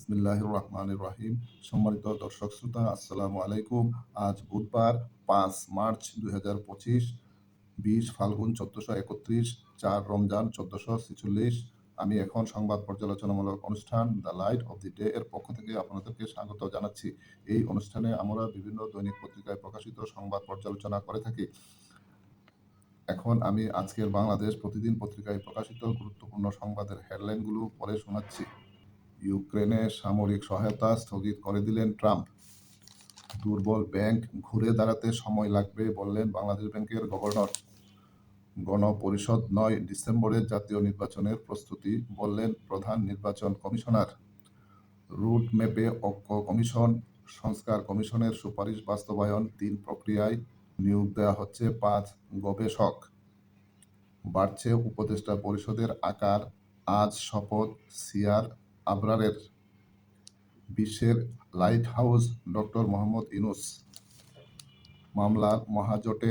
বিসমিল্লাহির রহমানির রহিম সম্মানিত দর্শক শ্রোতা, আসসালামু আলাইকুম। আজ বুধবার পাঁচ মার্চ দুই হাজার পঁচিশ, বিশ ফাল্গুন চোদ্দশো একত্রিশ, চার রমজান চোদ্দশো ছেচল্লিশ। আমি এখন সংবাদ পর্যালোচনামূলক অনুষ্ঠান the light of the day এর পক্ষ থেকে আপনাদেরকে স্বাগত জানাচ্ছি। এই অনুষ্ঠানে আমরা বিভিন্ন দৈনিক পত্রিকায় প্রকাশিত সংবাদ পর্যালোচনা করে থাকি। এখন আমি আজকের বাংলাদেশ প্রতিদিন পত্রিকায় প্রকাশিত গুরুত্বপূর্ণ সংবাদের হেডলাইনগুলো পরে শোনাচ্ছি। ইউক্রেনে সামরিক সহায়তা স্থগিত করে দিলেন ট্রাম্প। দুর্বল ব্যাংক ঘুরে দাঁড়াতে সময় লাগবে বললেন বাংলাদেশ ব্যাংকের গভর্নর। গণপরিষদ নয় ডিসেম্বরের জাতীয় নির্বাচনের প্রস্তুতি বললেন প্রধান নির্বাচন কমিশনার। রুট ম্যাপে ঐক্য কমিশন, সংস্কার কমিশনের সুপারিশ বাস্তবায়ন তিন প্রক্রিয়ায় নিয়োগ দেওয়া হচ্ছে পাঁচ গবেষক। বাড়ছে উপদেষ্টা পরিষদের আকার, আজ শপথ সিয়ার আবরারের বিশ্বের lighthouse doctor Mohammad Yunus মামলার মহাজোটে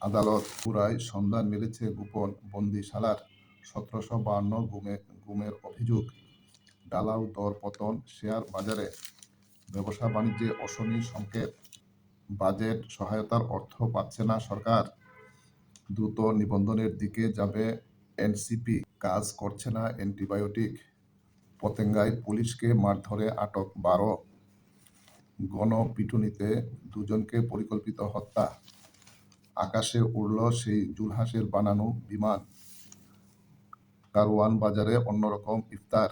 আদালত পুরায় সন্ধান মিলেছে গোপন বন্দিশালার সতেরোশো বাহান্ন গুমে, গুমের অভিযোগ। ডালাও দর পতন শেয়ার বাজারে ব্যবসা বাণিজ্যে অশনি সংকেত। বাজেট সহায়তার অর্থ পাচ্ছে না সরকার। দ্রুত নিবন্ধনের দিকে যাবে এনসিপি। কাজ করছে না অ্যান্টিবায়োটিক। পতেঙ্গায় পুলিশকে মারধরে আটক বারো গণপিটুনিতে দুজনকে পরিকল্পিত হত্যা। আকাশে উড়ল সেই জুলহাসের বানানো বিমান। কারওয়ান বাজারে অন্যরকম ইফতার।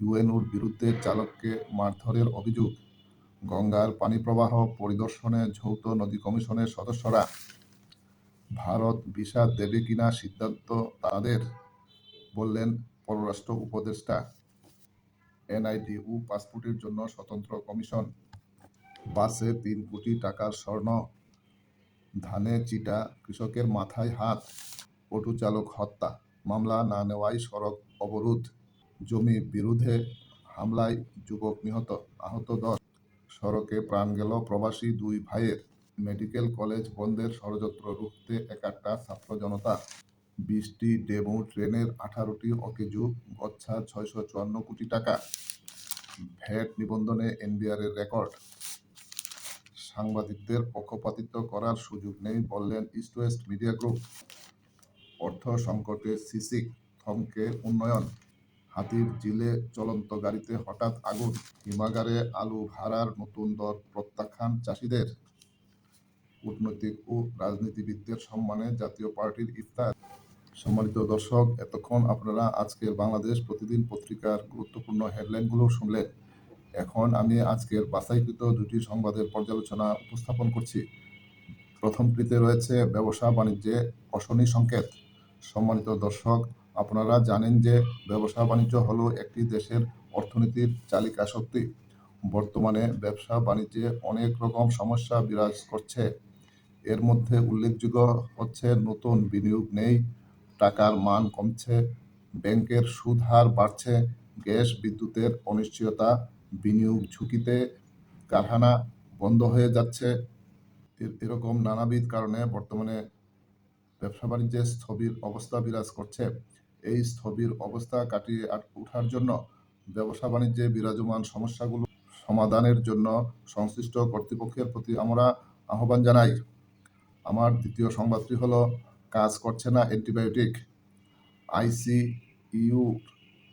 ইউএনউর বিরুদ্ধে চালককে মারধরের অভিযোগ। গঙ্গার পানিপ্রবাহ পরিদর্শনে যৌথ নদী কমিশনের সদস্যরা। ভারত ভিসা দেবে কিনা সিদ্ধান্ত তাদের, বললেন পররাষ্ট্র উপদেষ্টা। এনআইডি ও পাসপোর্টের জন্য স্বতন্ত্র কমিশন। বাসে তিন কোটি টাকার স্বর্ণ, ধানে চিটা, কৃষকের মাথায় হাত, অটো চালক হত্যা, মামলা না নেওয়ায় সড়ক অবরোধ, জমি বিরুদ্ধে হামলায় যুবক নিহত, আহত দশ। সড়কে প্রাণ গেল প্রবাসী দুই ভাইয়ের। মেডিকেল কলেজ বন্ধের ষড়যন্ত্র রুখতে একাট্টা ছাত্র জনতা। বিশটি ডেমো ট্রেনের আঠারোটি অকেজু গচ্ছা ছয়শো চুয়ান্ন কোটি টাকা। ভ্যাট নিবন্ধনে এনবিআরের রেকর্ড। সাংবাদিকদের পক্ষপাতিত্ব করার সুযোগ নেই বললেন ইস্ট ওয়েস্ট মিডিয়া গ্রুপ। অর্থ সংকটে সিসিক থমকে উন্নয়ন। হাতির জিলে চলন্ত গাড়িতে হঠাৎ আগুন। হিমাগারে আলু ভাড়ার নতুন দর প্রত্যাখ্যান চাষিদের। কূটনৈতিক ও রাজনীতিবিদদের সম্মানে জাতীয় পার্টির ইফতার। সম্মানিত দর্শক, এতক্ষণ আপনারা আজকের বাংলাদেশ প্রতিদিন পত্রিকার গুরুত্বপূর্ণ হেডলাইনগুলো শুনলেন। এখন আমি আজকের বাছাইকৃত দুটি সংবাদের পর্যালোচনা উপস্থাপন করছি। প্রথমটিতে রয়েছে ব্যবসা বাণিজ্যে অশনি সংকেত। সম্মানিত দর্শক, আপনারা জানেন যে ব্যবসা বাণিজ্য হলো একটি দেশের অর্থনীতির চালিকা শক্তি। বর্তমানে ব্যবসা বাণিজ্যে অনেক রকম সমস্যা বিরাজ করছে। এর মধ্যে উল্লেখযোগ্য হচ্ছে নতুন বিনিয়োগ নেই টাকার মান কমছে, ব্যাংকের সুদ হার বাড়ছে, গ্যাস, বিদ্যুতের অনিশ্চয়তা, বিনিয়োগ ঝুঁকিতে কারখানা বন্ধ হয়ে যাচ্ছে। এরকম নানাবিধ কারণে বর্তমানে ব্যবসা বাণিজ্যে স্থবির অবস্থা বিরাজ করছে। এই স্থবির অবস্থা কাটিয়ে ওঠার জন্য ব্যবসা বাণিজ্যে বিরাজমান সমস্যাগুলো সমাধানের জন্য সংশ্লিষ্ট কর্তৃপক্ষের প্রতি আমরা আহ্বান জানাই। আমার দ্বিতীয় সংবাদটি হলো কাজ করছে না, অ্যান্টিবায়োটিক। আইসিইউ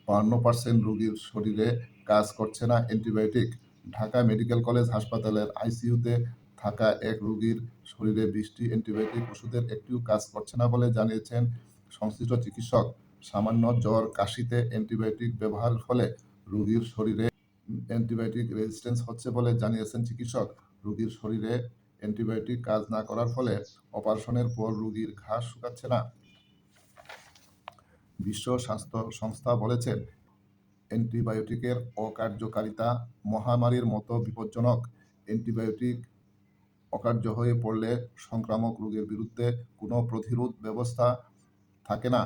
বান্ন পার্সেন্ট রোগীর শরীরে কাজ করছে না, অ্যান্টিবায়োটিক। ঢাকা মেডিকেল কলেজ হাসপাতালের আইসিইউতে থাকা এক রোগীর শরীরে বিশটি অ্যান্টিবায়োটিক ওষুধের একটিও কাজ করছে না বলে জানিয়েছেন সংশ্লিষ্ট চিকিৎসক। সামান্য জ্বর, কাশিতে অ্যান্টিবায়োটিক ব্যবহারের ফলে রোগীর শরীরে অ্যান্টিবায়োটিক রেজিস্ট্যান্স হচ্ছে বলে জানিয়েছেন চিকিৎসক। রোগীর শরীরে অ্যান্টিবায়োটিক কাজ না করার ফলে অপারেশনের পর রোগীর ঘাস শুকাচ্ছে না। বিশ্ব স্বাস্থ্য সংস্থা বলেছেন অ্যান্টিবায়োটিকের অকার্যকারিতা মহামারীর মতো বিপজ্জনক। অ্যান্টিবায়োটিক অকার্য হয়ে পড়লে সংক্রামক রোগের বিরুদ্ধে কোনো প্রতিরোধ ব্যবস্থা থাকে না।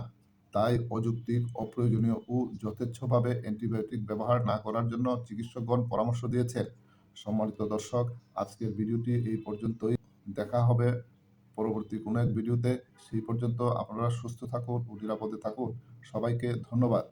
তাই অযৌক্তিক, অপ্রয়োজনীয় ও যথেচ্ছভাবে অ্যান্টিবায়োটিক ব্যবহার না করার জন্য চিকিৎসকগণ পরামর্শ দিয়েছেন। সম্মানিত দর্শক, আজকের ভিডিওটি এই পর্যন্তই। দেখা হবে পরবর্তী কোনো এক ভিডিওতে। সেই পর্যন্ত আপনারা সুস্থ থাকুন ও নিরাপদে থাকুন। সবাইকে ধন্যবাদ।